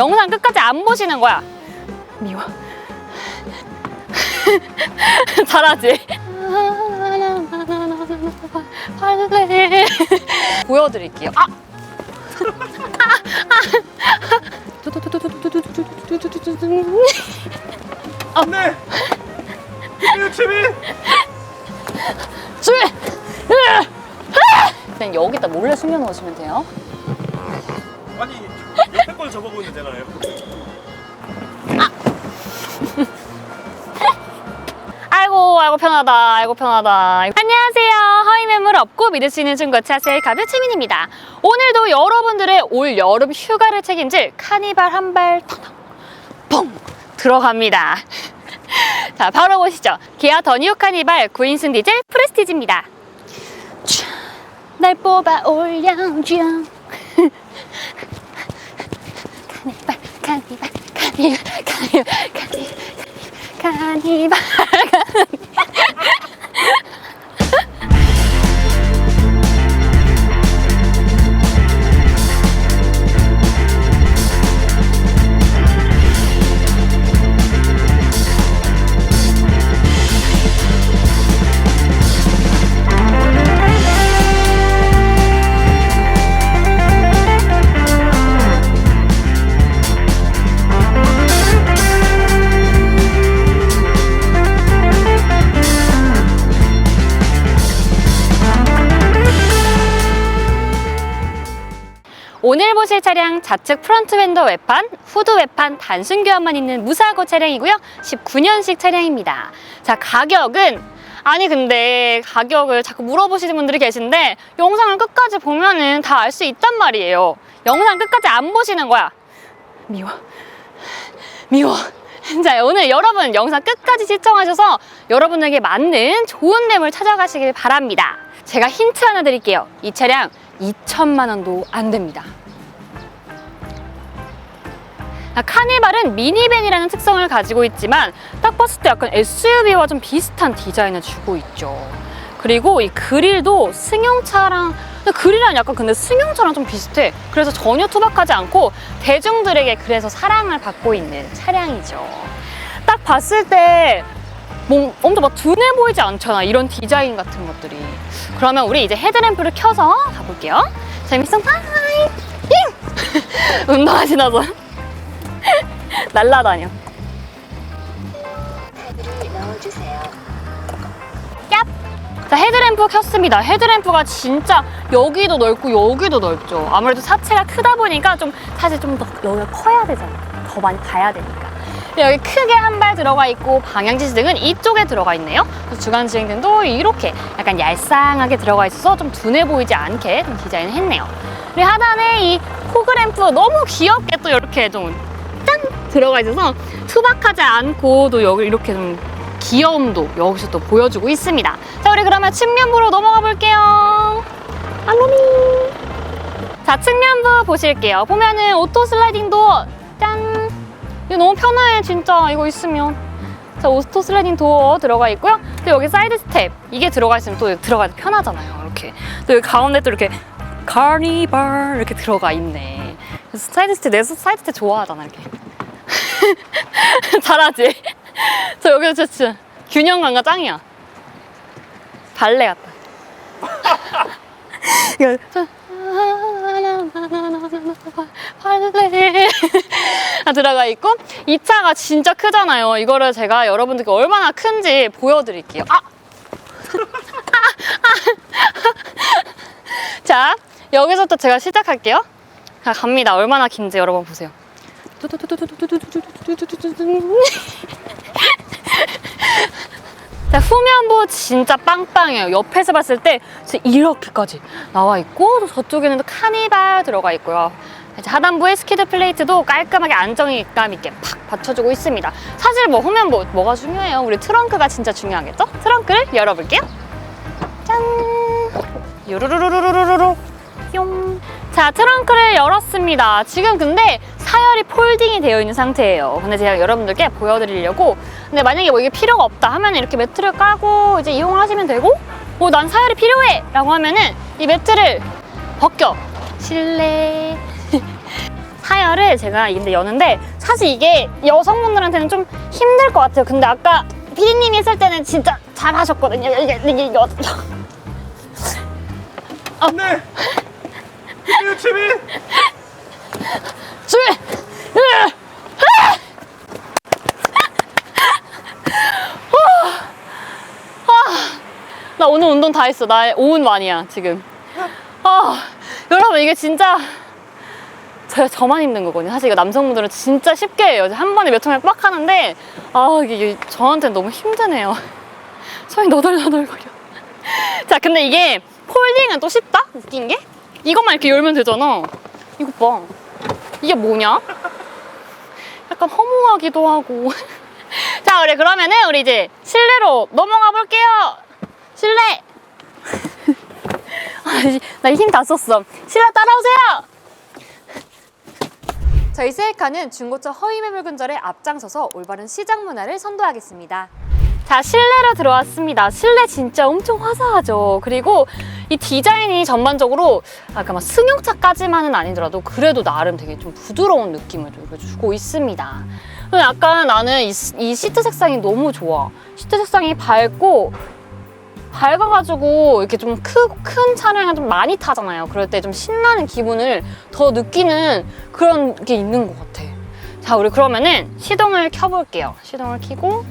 영상 끝까지 안 보시는 거야. 미워. 잘하지? 할래. 보여드릴게요. 아! 네. 유치미. 줄! 그냥 여기다 몰래 숨겨 놓으시면 돼요. 아니 옆에 걸 접어보고 있는잖아요. 아이고 아이고 편하다 아이고 편하다. 안녕하세요. 허위 매물 없고 믿을 수 있는 중고 차세일 가뷰 최민입니다. 오늘도 여러분들의 올 여름 휴가를 책임질 카니발 한발 펑 들어갑니다. 자 바로 보시죠. 기아 더 뉴 카니발 9인승 디젤 프레스티지입니다. 촤, 날 뽑아 올려줘 카니발 카니발 카니발 카니발 카니발 보실 차량 좌측 프론트 윈도 외판, 후드 외판 단순 교환만 있는 무사고 차량이고요. 19년식 차량입니다. 자, 가격은 아니 근데 가격을 자꾸 물어보시는 분들이 계신데 영상을 끝까지 보면은 다 알 수 있단 말이에요. 영상 끝까지 안 보시는 거야. 미워. 미워. 자, 오늘 여러분 영상 끝까지 시청하셔서 여러분에게 맞는 좋은 매물 찾아가시길 바랍니다. 제가 힌트 하나 드릴게요. 이 차량 2천만 원도 안 됩니다. 카니발은 미니밴이라는 특성을 가지고 있지만 딱 봤을 때 약간 SUV와 좀 비슷한 디자인을 주고 있죠. 그리고 이 그릴도 승용차랑 그릴은 약간 근데 승용차랑 좀 비슷해. 그래서 전혀 투박하지 않고 대중들에게 그래서 사랑을 받고 있는 차량이죠. 딱 봤을 때뭐 엄청 막 둔해 보이지 않잖아. 이런 디자인 같은 것들이. 그러면 우리 이제 헤드램프를 켜서 가볼게요. 재밌어? 하이! 잉! 운동하시나서 날라다녀. 얍! 자, 헤드램프 켰습니다. 헤드램프가 진짜 여기도 넓고 여기도 넓죠. 아무래도 사체가 크다 보니까 좀 사실 좀 더 여기가 커야 되잖아. 더 많이 가야 되니까. 여기 크게 한 발 들어가 있고 방향 지시등은 이쪽에 들어가 있네요. 그래서 주간주행등도 이렇게 약간 얄쌍하게 들어가 있어서 좀 둔해 보이지 않게 좀 디자인을 했네요. 그리고 하단에 이 포그램프 너무 귀엽게 또 이렇게 좀 짠! 들어가 있어서 투박하지 않고 또 여기 이렇게 좀 귀여움도 여기서 또 보여주고 있습니다. 자, 우리 그러면 측면부로 넘어가 볼게요. 알로미. 자, 측면부 보실게요. 보면은 오토 슬라이딩 도어. 짠. 이거 너무 편해, 진짜. 이거 있으면. 자, 오토 슬라이딩 도어 들어가 있고요. 또 여기 사이드 스텝. 이게 들어가 있으면 또 들어가기 편하잖아요. 이렇게. 또 여기 가운데 또 이렇게 카니발 이렇게 들어가 있네. 그래서 사이드 스텝, 내 사이드 스텝 좋아하잖아, 이렇게. 잘하지? 저 여기 저 진짜 균형감과 짱이야. 발레 같다. 이거 저 발레 아, 들어가 있고 이 차가 진짜 크잖아요. 이거를 제가 여러분들께 얼마나 큰지 보여드릴게요. 아! 자 여기서부터 제가 시작할게요. 자, 갑니다. 얼마나 긴지 여러분 보세요. 자, 후면부 진짜 빵빵해요. 옆에서 봤을 때 진짜 이렇게까지 나와 있고 또 저쪽에는 또 카니발 들어가 있고요. 이제 하단부에 스키드 플레이트도 깔끔하게 안정감 있게 팍 받쳐주고 있습니다. 사실 뭐 후면부 뭐가 중요해요? 우리 트렁크가 진짜 중요하겠죠? 트렁크를 열어볼게요. 짠! 요루루루루루루루 뿅. 자, 트렁크를 열었습니다. 지금 근데 사열이 폴딩이 되어 있는 상태예요. 근데 제가 여러분들께 보여드리려고. 근데 만약에 뭐 이게 필요가 없다 하면 이렇게 매트를 까고 이제 이용하시면 되고, 뭐난 사열이 필요해! 라고 하면은 이 매트를 벗겨. 실내. 타이어를 제가 근데 여는데 사실 이게 여성분들한테는 좀 힘들 것 같아요. 근데 아까 피디님이 했을 때는 진짜 잘 하셨거든요. 이게 이게 여, 안돼. 김유 채비. 줄! 나 오늘 운동 다 했어. 나 오은 만이야, 지금. 아, 여러분, 이게 진짜. 저, 저만 힘든 거거든요. 사실 이거 남성분들은 진짜 쉽게 해요. 한 번에 몇 천을 빡 하는데, 아, 이게 저한테는 너무 힘드네요. 손이 너덜너덜거려. 자, 근데 이게 폴딩은 또 쉽다? 웃긴 게? 이것만 이렇게 열면 되잖아. 이거 봐. 이게 뭐냐? 약간 허무하기도 하고. 자, 우리 그러면은 우리 이제 실내로 넘어가 볼게요. 실내. 나 힘 다 썼어. 실내 따라오세요. 저희 셀카는 중고차 허위 매물 근절에 앞장서서 올바른 시장 문화를 선도하겠습니다. 자, 실내로 들어왔습니다. 실내 진짜 엄청 화사하죠. 그리고 이 디자인이 전반적으로 아까 막 승용차까지만은 아니더라도 그래도 나름 되게 좀 부드러운 느낌을 좀 주고 있습니다. 약간 나는 이, 시- 이 시트 색상이 너무 좋아. 시트 색상이 밝고 밝아가지고 이렇게 좀 큰 차량을 좀 많이 타잖아요. 그럴 때 좀 신나는 기분을 더 느끼는 그런 게 있는 것 같아. 자, 우리 그러면은 시동을 켜볼게요. 시동을 켜고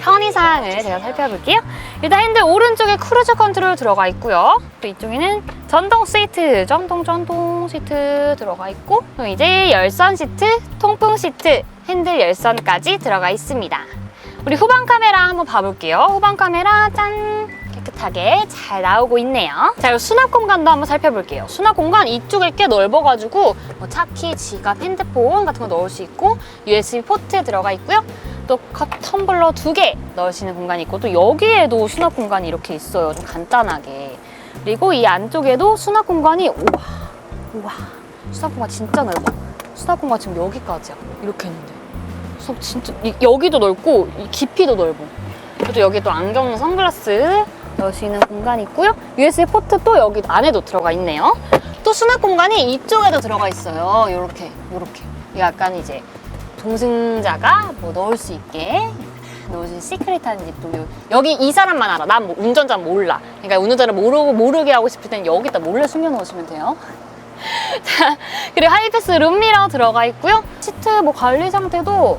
편의사항을 제가 살펴볼게요. 일단 핸들 오른쪽에 크루즈 컨트롤 들어가 있고요. 또 이쪽에는 전동 시트, 전동 전동 시트 들어가 있고 또 이제 열선 시트, 통풍 시트, 핸들 열선까지 들어가 있습니다. 우리 후방 카메라 한번 봐볼게요. 후방 카메라 짠 깨끗하게 잘 나오고 있네요. 자, 수납 공간도 한번 살펴볼게요. 수납 공간 이쪽에 꽤 넓어가지고 뭐 차키, 지갑, 핸드폰 같은 거 넣을 수 있고 USB 포트 들어가 있고요. 또 컵 텀블러 두 개 넣으시는 공간이 있고 또 여기에도 수납 공간이 이렇게 있어요. 좀 간단하게. 그리고 이 안쪽에도 수납 공간이 우와 우와 수납 공간 진짜 넓어. 수납 공간 지금 여기까지야. 이렇게 있는데. 수납 진짜 이- 여기도 넓고 이 깊이도 넓어. 그리고 여기 또 안경, 선글라스 넣을 수 있는 공간이 있고요. USB 포트 또 여기 안에도 들어가 있네요. 또 수납 공간이 이쪽에도 들어가 있어요. 요렇게, 요렇게. 이게 약간 이제 동승자가 뭐 넣을 수 있게 넣을 수 시크릿한 집도 요- 여기 이 사람만 알아. 난뭐 운전자 몰라. 그러니까 운전자를 모르고 모르게 하고 싶을 땐 여기다 몰래 숨겨 놓으시면 돼요. 자, 그리고 하이패스 룸미러 들어가 있고요. 시트 뭐 관리 상태도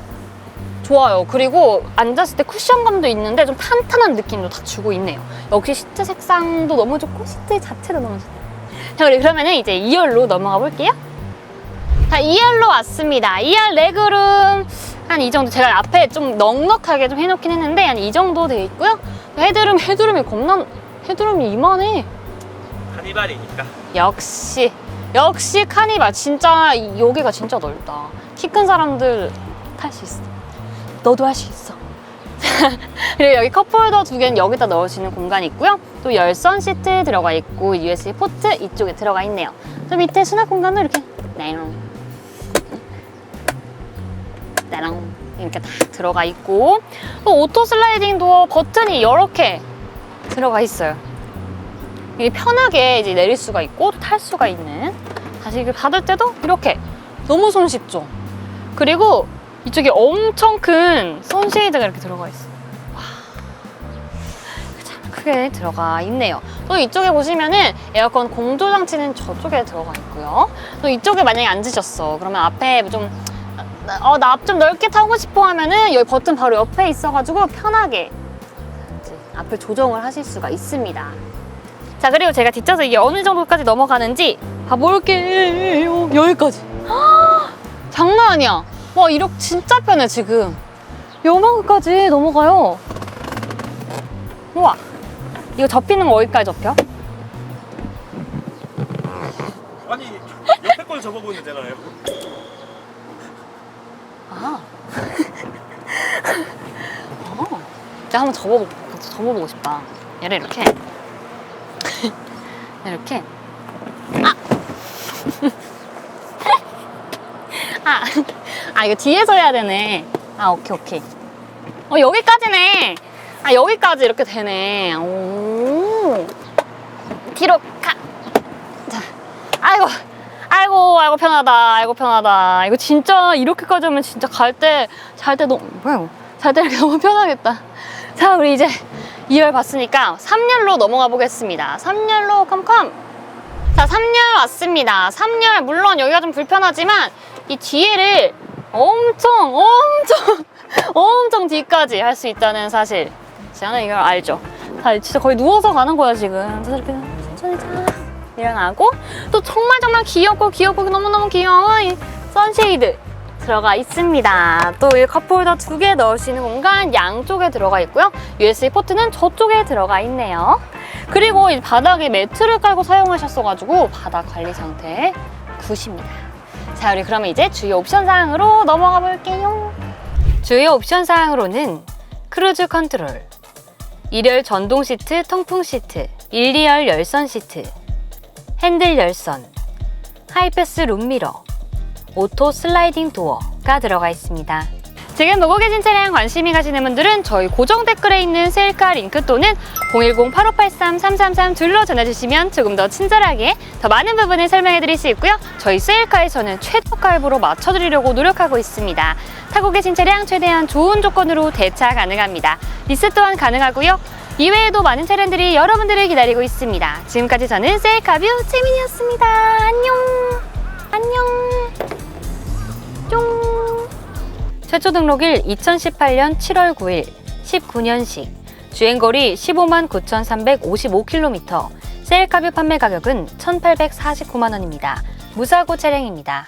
좋아요. 그리고 앉았을 때 쿠션감도 있는데 좀 탄탄한 느낌도 다 주고 있네요. 역시 시트 색상도 너무 좋고 시트 자체도 너무 좋고. 자, 우리 그러면은 이제 2열로 넘어가 볼게요. 자, 2열로 왔습니다. 2열 레그룸 한 이 정도 제가 앞에 좀 넉넉하게 좀 해놓긴 했는데 한 이 정도 돼 있고요. 헤드룸 헤드룸이 겁나 헤드룸이 이만해. 카니발이니까. 역시 역시 카니발 진짜 이- 여기가 진짜 넓다. 키 큰 사람들 탈 수 있어. 너도 할 수 있어. 그리고 여기 컵홀더 두 개는 여기다 넣을 수 있는 공간이 있고요. 또 열선 시트 들어가 있고 USB 포트 이쪽에 들어가 있네요. 또 밑에 수납 공간도 이렇게 나랑 나랑 이렇게 다 들어가 있고 또 오토 슬라이딩 도어 버튼이 이렇게 들어가 있어요. 이게 편하게 이제 내릴 수가 있고 탈 수가 있는 다시 닫을 때도 이렇게 너무 손쉽죠. 그리고 이쪽에 엄청 큰 선쉐이드가 이렇게 들어가 있어. 크게 들어가 있네요. 또 이쪽에 보시면은 에어컨 공조 장치는 저쪽에 들어가 있고요. 또 이쪽에 만약에 앉으셨어. 그러면 앞에 좀 어, 나 앞 좀 넓게 타고 싶어 하면은 여기 버튼 바로 옆에 있어가지고 편하게 앞을 조정을 하실 수가 있습니다. 자 그리고 제가 뒷좌석 이게 어느 정도까지 넘어가는지 봐볼게요 여기까지 헉, 장난 아니야 와 이렇게 진짜 편해 지금 요만큼까지 넘어가요 우와 이거 접히는 거 어디까지 접혀? 아니 옆에 걸 접어보면 되잖아요. 아. 어. 내가 한번 접어보고, 접어보고 싶다. 얘를 이렇게. 이렇게. 아! 아! 아, 이거 뒤에서 해야 되네. 아, 오케이, 오케이. 어, 여기까지네. 아, 여기까지 이렇게 되네. 오. 뒤로 가. 자. 아이고. 아이고. 아이고 편하다 아이고 편하다 이거 진짜 이렇게까지 하면 진짜 갈 때 잘 때 너무 뭐야 잘때 너무 편하겠다 자 우리 이제 2열 봤으니까 3열로 넘어가 보겠습니다 3열로 컴컴 자 3열 왔습니다 3열 물론 여기가 좀 불편하지만 이 뒤에를 엄청 엄청 엄청 뒤까지 할 수 있다는 사실 저는 이걸 알죠 다 진짜 거의 누워서 가는 거야 지금 이렇게 천천히 자 일어나고 또 정말 정말 귀엽고 귀엽고 너무너무 귀여운 이 선쉐이드 들어가 있습니다. 또 이 컵홀더 두 개 넣을 수 있는 공간 양쪽에 들어가 있고요. USB 포트는 저쪽에 들어가 있네요. 그리고 이 바닥에 매트를 깔고 사용하셨어가지고 바닥 관리 상태 굿입니다. 자, 우리 그러면 이제 주요 옵션 사항으로 넘어가 볼게요. 주요 옵션 사항으로는 크루즈 컨트롤, 1열 전동 시트, 통풍 시트, 1, 2열 열선 시트, 핸들 열선, 하이패스 룸미러, 오토 슬라이딩 도어가 들어가 있습니다. 지금 보고 계신 차량 관심이 가시는 분들은 저희 고정 댓글에 있는 셀카 링크 또는 010-8583-333 둘로 전해주시면 조금 더 친절하게 더 많은 부분을 설명해 드릴 수 있고요. 저희 셀카에서는 최저가 할부로 맞춰드리려고 노력하고 있습니다. 타고 계신 차량 최대한 좋은 조건으로 대차 가능합니다. 리스 또한 가능하고요. 이외에도 많은 차량들이 여러분들을 기다리고 있습니다. 지금까지 저는 셀카뷰 채민이었습니다. 안녕. 안녕. 최초 등록일 2018년 7월 9일, 19년식. 주행거리 15만 9,355km. 셀카뷰 판매 가격은 1,849만 원입니다. 무사고 차량입니다.